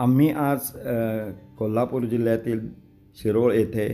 आम्ही आज कोल्हापूर जिल्ह्यातील शिरोळ येथे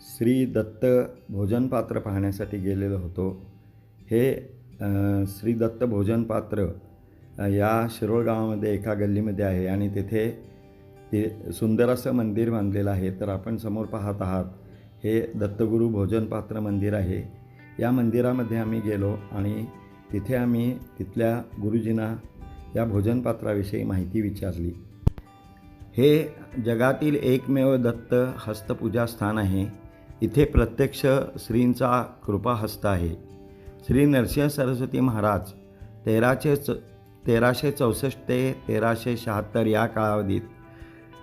श्री दत्त भोजनपात्र पाहण्यासाठी गेलेलो होतो. हे श्री दत्त भोजनपात्र या शिरोळ गावामध्ये एका गल्लीमध्ये आहे आणि तिथे ते सुंदर असं मंदिर बांधलेलं आहे. तर आपण समोर पाहत आहात हे दत्तगुरू भोजनपात्र मंदिर आहे. या मंदिरामध्ये आम्ही गेलो आणि तिथे आम्ही तिथल्या गुरुजींना या भोजनपात्राविषयी माहिती विचारली. हे जगातील एकमेव दत्त हस्तपूजा स्थान आहे. इथे प्रत्यक्ष श्रींचा कृपाहस्त आहे. श्री नरसिंह सरस्वती महाराज तेराशे च तेराशे चौसष्ट ते तेराशे शहात्तर या कालावधीत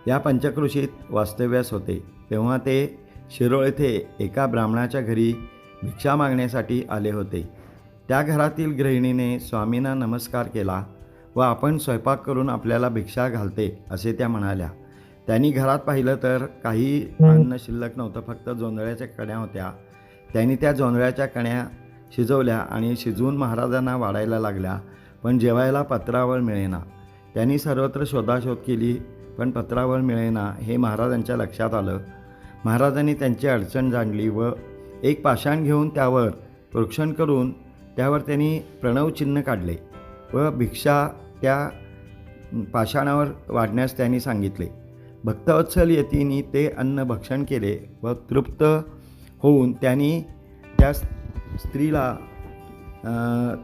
या पंचकृषीत वास्तव्यास होते. तेव्हा ते शिरोळ येथे एका ब्राह्मणाच्या घरी भिक्षा मागण्यासाठी आले होते. त्या घरातील गृहिणीने स्वामींना नमस्कार केला. व आपण स्वयंपाक करून आपल्याला भिक्षा घालते असे त्या म्हणाल्या. त्यांनी घरात पाहिलं तर काही अन्न शिल्लक नव्हतं फक्त जोंधळ्याच्या कण्या होत्या. त्यांनी त्या जोंधळ्याच्या कण्या शिजवल्या आणि शिजवून महाराजांना वाढायला लागल्या पण जेवायला पत्रावळ मिळेना. त्यांनी सर्वत्र शोधाशोध केली पण पत्रावळ मिळेना हे महाराजांच्या लक्षात आलं. महाराजांनी त्यांची अडचण जाणली व एक पाषाण घेऊन त्यावर प्रोक्षण करून त्यावर त्यांनी प्रणवचिन्ह काढले. व भिक्षा त्या पाषाणावर वाढण्यास त्यांनी सांगितले. भक्तवत्सल यतींनी ते अन्न भक्षण केले व तृप्त होऊन त्यांनी त्या स्त्रीला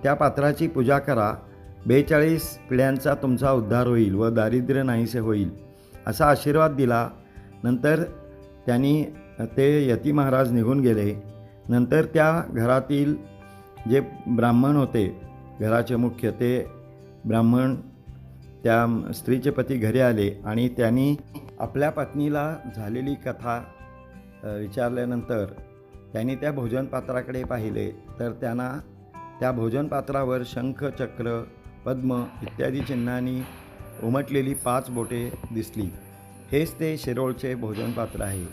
त्या पात्राची पूजा करा. बेचाळीस पिढ्यांचा तुमचा उद्धार होईल व दारिद्र्य नाहीसे होईल असा आशीर्वाद दिला. नंतर त्यांनी ते यती महाराज निघून गेले. नंतर त्या घरातील जे ब्राह्मण होते घराचे मुख्य ते ब्राह्मण त्या स्त्रीचे पती घरी आले आणि त्यांनी आपल्या पत्नीला झालेली कथा विचारल्यानंतर त्यांनी त्या भोजनपात्राकडे पाहिले तर त्यांना त्या भोजनपात्रावर शंख चक्र पद्म इत्यादी चिन्हांनी उमटलेली पाच बोटे दिसली. हेच ते शिरोळचे भोजनपात्र आहे.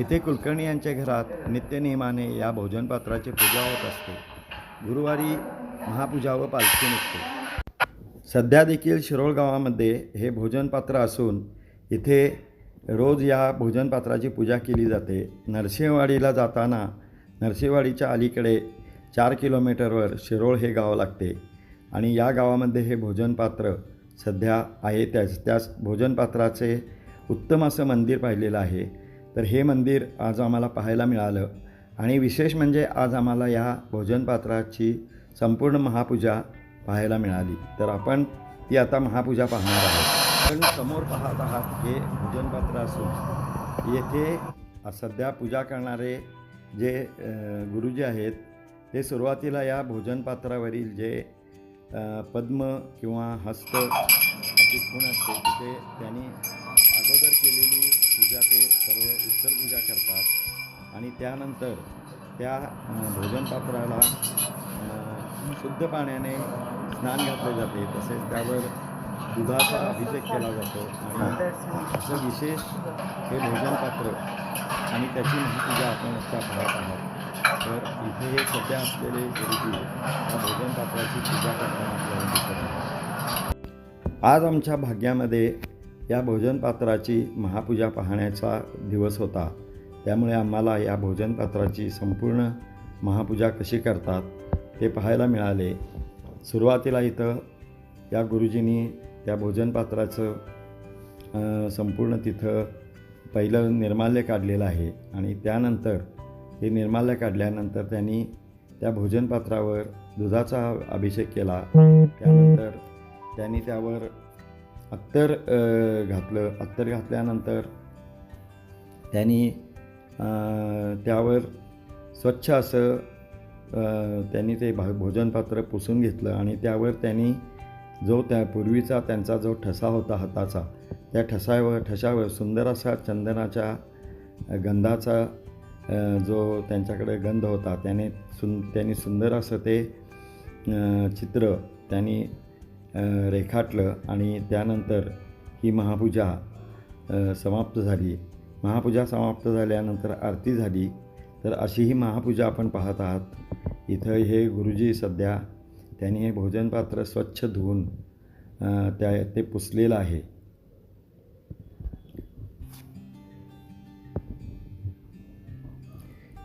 इथे कुलकर्णी यांच्या घरात नित्यनियमाने या भोजनपात्राची पूजा होत असते. गुरुवारी महापूजा व पालखी निघते. सध्या देखील शिरोळ गावामध्ये हे भोजनपात्र असून इथे रोज या भोजनपात्राची पूजा केली जाते. नरसिंहवाडीला जाताना नरसिंहवाडीच्या अलीकडे चार किलोमीटरवर शिरोळ हे गाव लागते आणि या गावामध्ये हे भोजनपात्र सध्या आहे त्याच त्याच भोजनपात्राचे उत्तम असं मंदिर पाहिलेलं आहे. तर हे मंदिर आज आम्हाला पाहायला मिळालं आणि विशेष म्हणजे आज आम्हाला या भोजनपात्राची संपूर्ण महापूजा पाहायला मिळाली. तर आपण ती आता महापूजा पाहणार आहोत. पण समोर पाहत आहात हे भोजनपात्र असून येथे सध्या पूजा करणारे जे गुरुजी आहेत ते सुरुवातीला या भोजनपात्रावरील जे पद्म किंवा हस्त अशी खूण असते तिथे त्यांनी अगोदर केलेली पूजा ते सर्व उत्तर पूजा करतात. आणि त्यानंतर त्या भोजनपात्राला शुद्ध पाण्याने स्नान घातले जाते. तसेच त्यावर दुधाचा अभिषेक केला जातो. आणि असं विशेष हे भोजनपात्र आणि त्याची महापूजा आपण आता पाहत आहोत तर इथे हे सध्या असलेले गुरुजी या भोजनपात्राची पूजा करताना आपल्याला दिसत आज आमच्या भाग्यामध्ये या भोजनपात्राची महापूजा पाहण्याचा दिवस होता. त्यामुळे आम्हाला या भोजनपात्राची संपूर्ण महापूजा कशी करतात ते पाहायला मिळाले. सुरुवातीला इथं या गुरुजींनी त्या भोजनपात्राचं संपूर्ण तिथं पहिलं निर्माल्य काढलेलं आहे आणि त्यानंतर हे निर्माल्य काढल्यानंतर त्यांनी त्या भोजनपात्रावर दुधाचा अभिषेक केला. त्यानंतर त्यांनी त्यावर अत्तर घातलं. अत्तर घातल्यानंतर त्यांनी त्यावर स्वच्छ असं त्यांनी ते भा भोजनपात्र पुसून घेतलं आणि त्यावर त्यांनी जो त्या पूर्वीचा त्यांचा जो ठसा होता हाताचा त्या ठसावर ठशावर सुंदर असा चंदनाच्या गंधाचा जो त्यांच्याकडे गंध होता त्याने सुं त्यांनी सुंदर असं ते चित्र त्यांनी रेखाटलं आणि त्यानंतर ही महापूजा समाप्त झाली. महापूजा समाप्त झाल्यानंतर आरती झाली. तर अशी ही महापूजा आपण पाहत आहात. इथं हे गुरुजी सध्या त्यांनी हे भोजनपात्र स्वच्छ धुवून त्या ते पुसलेलं आहे.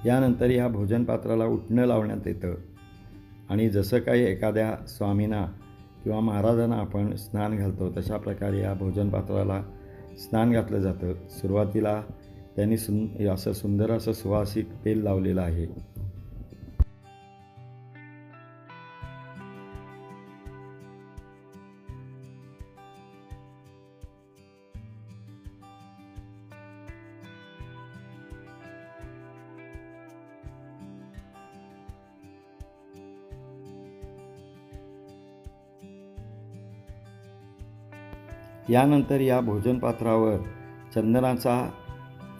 यानंतर ह्या भोजनपात्राला उठणं लावण्यात येतं आणि जसं काही एखाद्या स्वामींना किंवा महाराजांना आपण स्नान घालतो तशा प्रकारे या भोजनपात्राला स्नान घातलं जातं. सुरुवातीला त्यांनी सुन असं सुंदर असं सुवासिक तेल लावलेलं आहे. यानंतर या भोजनपात्रावर चंदनाचा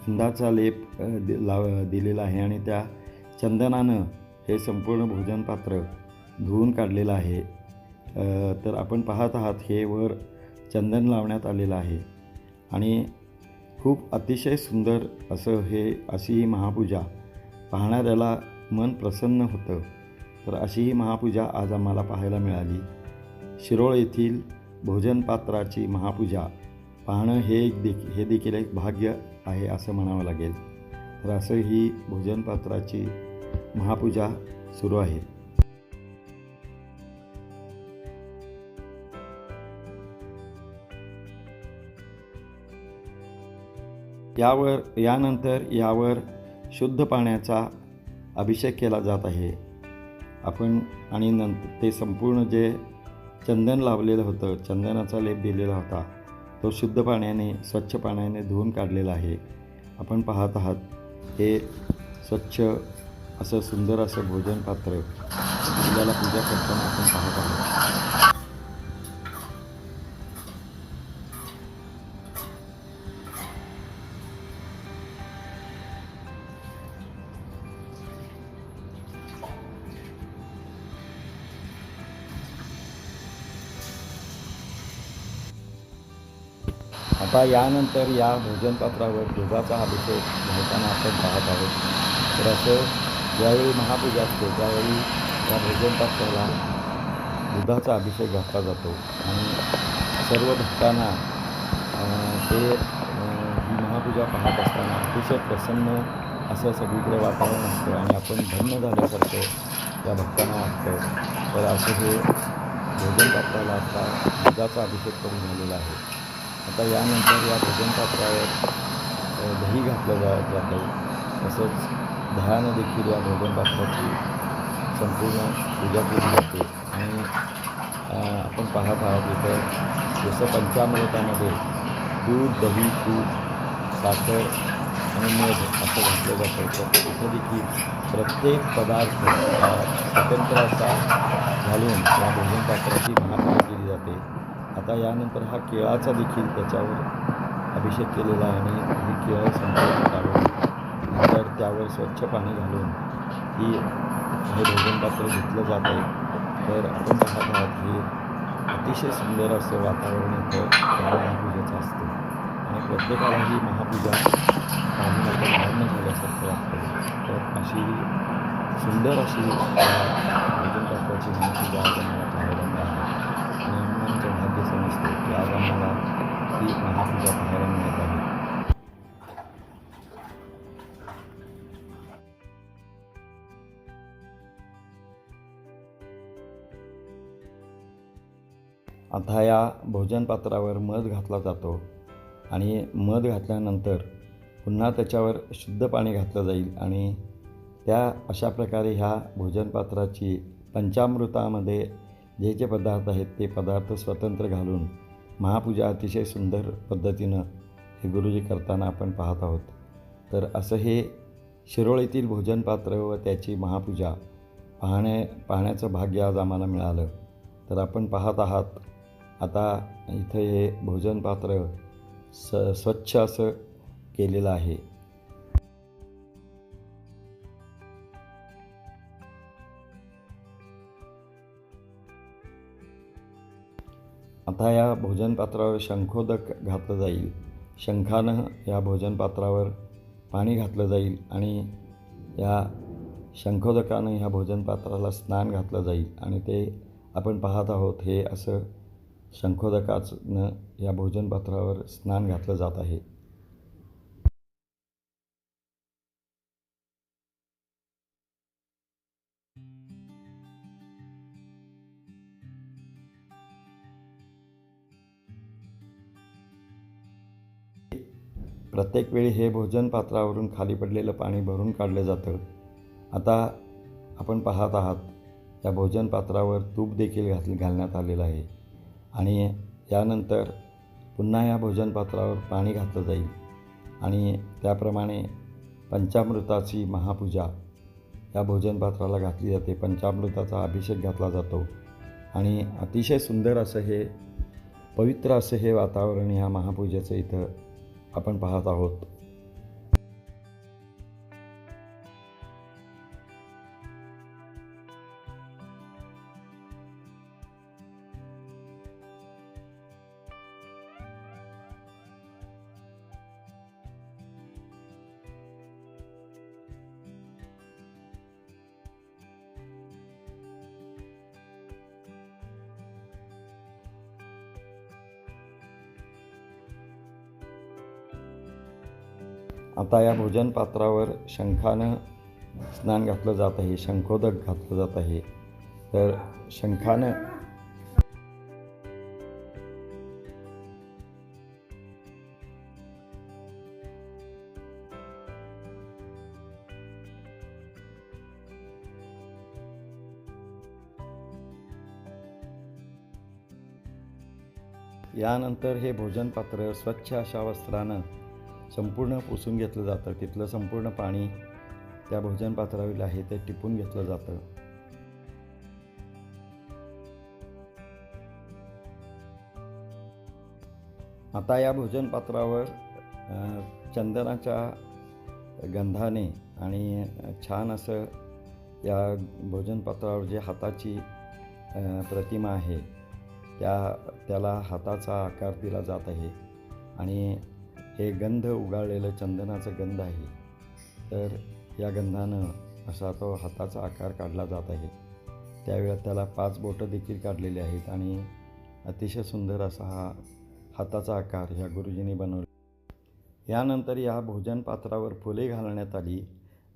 अंदाचा लेप दि लाव दिलेला आहे आणि त्या चंदनानं हे संपूर्ण भोजनपात्र धुवून काढलेलं आहे. तर आपण पाहत आहात हे वर चंदन लावण्यात आलेलं आहे. आणि खूप अतिशय सुंदर असं हे अशी ही महापूजा पाहणाऱ्याला मन प्रसन्न होतं. तर अशी ही महापूजा आज आम्हाला पाहायला मिळाली. शिरोळ येथील भोजनपात्राची महापूजा पाहणं हे एक देख हे देखील एक भाग्य आहे असं म्हणावं लागेल. तर असं ही भोजनपात्राची महापूजा सुरू आहे. यावर यानंतर यावर शुद्ध पाण्याचा अभिषेक केला जात आहे. आपण आणि नंतर ते संपूर्ण जे चंदन लावलेलं होतं. चंदनाचा लेप दिलेला होता. तो शुद्ध पाण्याने स्वच्छ पाण्याने धुवून काढलेला आहे. आपण पाहत आहात हे स्वच्छ असं सुंदर असं भोजन पात्र आपल्याला पूजा करताना आपण पाहत आहोत. आता यानंतर या भोजनपात्रावर दुधाचा अभिषेक घालताना आपण पाहत आहोत. तर असं ज्यावेळी महापूजा असते त्यावेळी या भोजनपात्राला दुधाचा अभिषेक घातला जातो. आणि सर्व भक्तांना ते ही महापूजा पाहत असताना अतिशय प्रसन्न असं सगळीकडे वातावरण असतं आणि आपण धन्य झाल्यासारखं त्या भक्तांना वाटतं. तर असं हे भोजनपात्राला आता दुधाचा अभिषेक करून झालेला आहे. आता यानंतर या भोजनपात्रावर पात्रावर दही घातलं जा जातं तसंच दह्यानं देखील या भोजनपात्राची संपूर्ण पूजा केली जाते. आणि आपण पाहत आहात इथं जसं पंचामृतामध्ये दूध दही तूप साखर आणि मध असं घातलं जातं तर इथं देखील प्रत्येक पदार्थ स्वतंत्र असा घालून या भोजनपात्राची महापूजा केली जाते. आता यानंतर हा केळाचा देखील त्याच्यावर अभिषेक केलेला आहे आणि ही केळं संपूर्ण काढून नंतर त्यावर स्वच्छ पाणी घालून ही हे भोजनपात्र घेतलं जात आहे. तर आपण पाहत आहात हे अतिशय सुंदर असं वातावरण येतं या महापूजेचं असतं. आणि प्रत्येकाला ही महापूजा पाहून आपण धन्य झाल्यासारखं वाटतं. तर अशी सुंदर अशी भोजन भोजनपात्राची महापूजा आपण ही महापूजा पाहायला मिळत आहे आता या भोजनपात्रावर मध घातला जातो आणि मध घातल्यानंतर पुन्हा त्याच्यावर शुद्ध पाणी घातलं जाईल आणि त्या अशा प्रकारे ह्या भोजनपात्राची पंचामृतामध्ये जे जे पदार्थ आहेत ते पदार्थ स्वतंत्र घालून महापूजा अतिशय सुंदर पद्धतीनं हे गुरुजी करताना आपण पाहत आहोत. तर असं हे शिरोळ येथील भोजनपात्र व त्याची महापूजा पाहणे पाहण्याचं भाग्य आज आम्हाला मिळालं. तर आपण पाहत आहात आता इथं हे भोजनपात्र स स्वच्छ असं केलेलं आहे. आता या भोजनपात्रावर शंखोदक घातलं जाईल. शंखानं या भोजनपात्रावर पाणी घातलं जाईल आणि या शंखोदकानं ह्या भोजनपात्राला स्नान घातलं जाईल आणि ते आपण पाहत आहोत हे असं शंखोदकाचं या भोजनपात्रावर स्नान घातलं जात आहे. प्रत्येक वेळी हे भोजन पात्रावरून खाली पडलेलं पाणी भरून काढलं जातं. आता आपण पाहत आहात या भोजन पात्रावर तूप देखील घातले घालण्यात आलेलं आहे. आणि यानंतर पुन्हा या भोजन पात्रावर पाणी घातलं जाईल. आणि त्याप्रमाणे पंचामृताची महापूजा या भोजनपात्राला घातली जाते. पंचामृताचा अभिषेक घातला जातो. आणि अतिशय सुंदर असं हे पवित्र असं हे वातावरण ह्या महापूजेचं इथं आपण पाहत आहोत. आता या भोजन पात्रावर शंखानं स्नान घातलं जात आहे शंखोदक घातलं जात आहे. तर शंखानं यानंतर हे भोजन पात्र स्वच्छ अशा वस्त्रानं संपूर्ण पुसून घेतलं जातं. तिथलं संपूर्ण पाणी त्या भोजन पात्रावर आहे ते टिपून घेतलं जातं. आता या भोजन पात्रावर चंदनाच्या गंधाने आणि छान असं या भोजनपात्रावर जे हाताची प्रतिमा आहे त्या त्याला हाताचा आकार दिला जात आहे. आणि हे गंध उगाळलेलं चंदनाचं गंध आहे. तर या गंधानं असा तो हाताचा आकार काढला जात आहे. त्यावेळेला त्याला पाच बोटं देखील काढलेली आहेत आणि अतिशय सुंदर असा हा हाताचा आकार ह्या गुरुजींनी बनवला. यानंतर या भोजन पात्रावर फुले घालण्यात आली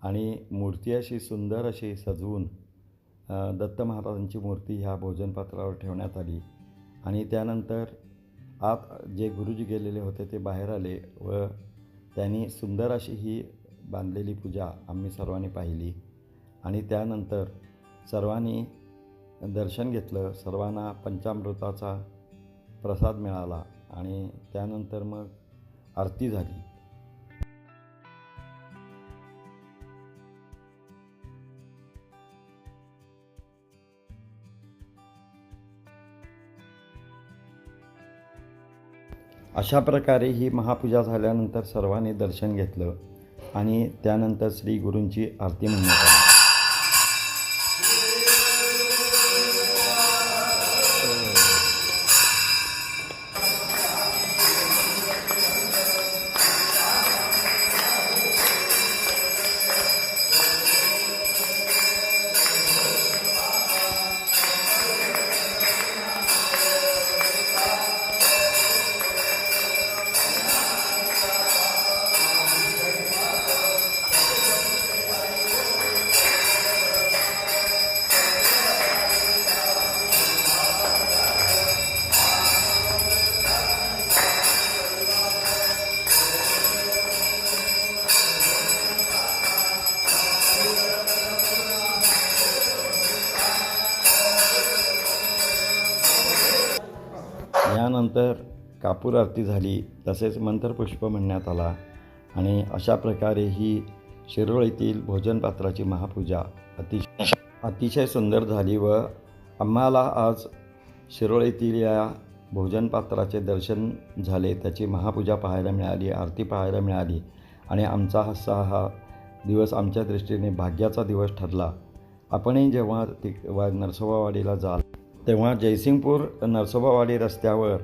आणि मूर्ती अशी सुंदर अशी सजवून दत्त महाराजांची मूर्ती ह्या भोजनपात्रावर ठेवण्यात आली. आणि त्यानंतर आत जे गुरुजी गेलेले होते ते बाहेर आले व त्यांनी सुंदर अशी ही बांधलेली पूजा आम्ही सर्वांनी पाहिली. आणि त्यानंतर सर्वांनी दर्शन घेतलं. सर्वांना पंचामृताचा प्रसाद मिळाला आणि त्यानंतर मग आरती झाली. अशा प्रकारे ही महापूजा झाल्यानंतर सर्वांनी दर्शन घेतलं आणि त्यानंतर श्री गुरूंची आरती म्हणण्यात आली त्यानंतर कापूर आरती झाली तसेच मंत्रपुष्प म्हणण्यात आला आणि अशा प्रकारे ही शिरोळ येथील भोजनपात्राची महापूजा अतिशय अतिशय सुंदर झाली व आम्हाला आज शिरोळ येथील या भोजनपात्राचे दर्शन झाले त्याची महापूजा पाहायला मिळाली आरती पाहायला मिळाली आणि आमचा हस्सा हा दिवस आमच्या दृष्टीने भाग्याचा दिवस ठरला. आपणही जेव्हा ति नरसोबावाडीला जाल तेव्हा जयसिंगपूर नरसोबावाडी रस्त्यावर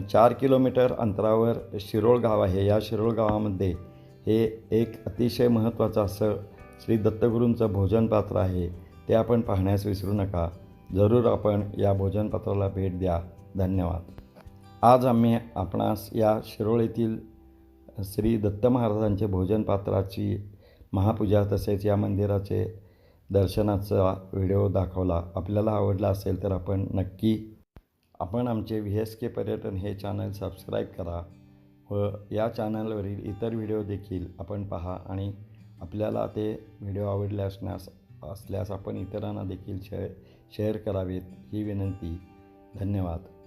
चार किलोमीटर अंतरावर शिरोळ गाव आहे. या शिरोळ गावामध्ये हे एक अतिशय महत्त्वाचं असं श्री दत्तगुरूंचं भोजनपात्र आहे. ते आपण पाहण्यास विसरू नका. जरूर आपण या भोजनपात्राला भेट द्या. धन्यवाद. आज आम्ही आपणास या शिरोळ येथील श्री दत्त महाराजांचे भोजनपात्राची महापूजा तसेच या मंदिराचे दर्शनाचा व्हिडिओ दाखवला. आपल्याला आवडला असेल तर आपण नक्की आपण आमचे व्ही एस के पर्यटन हे चॅनल सबस्क्राईब करा व या चॅनलवरील इतर व्हिडिओ देखील आपण पहा आणि आपल्याला ते व्हिडिओ आवडले असण्यास असल्यास आपण इतरांना देखील शेअर शेअर करावेत ही विनंती. धन्यवाद.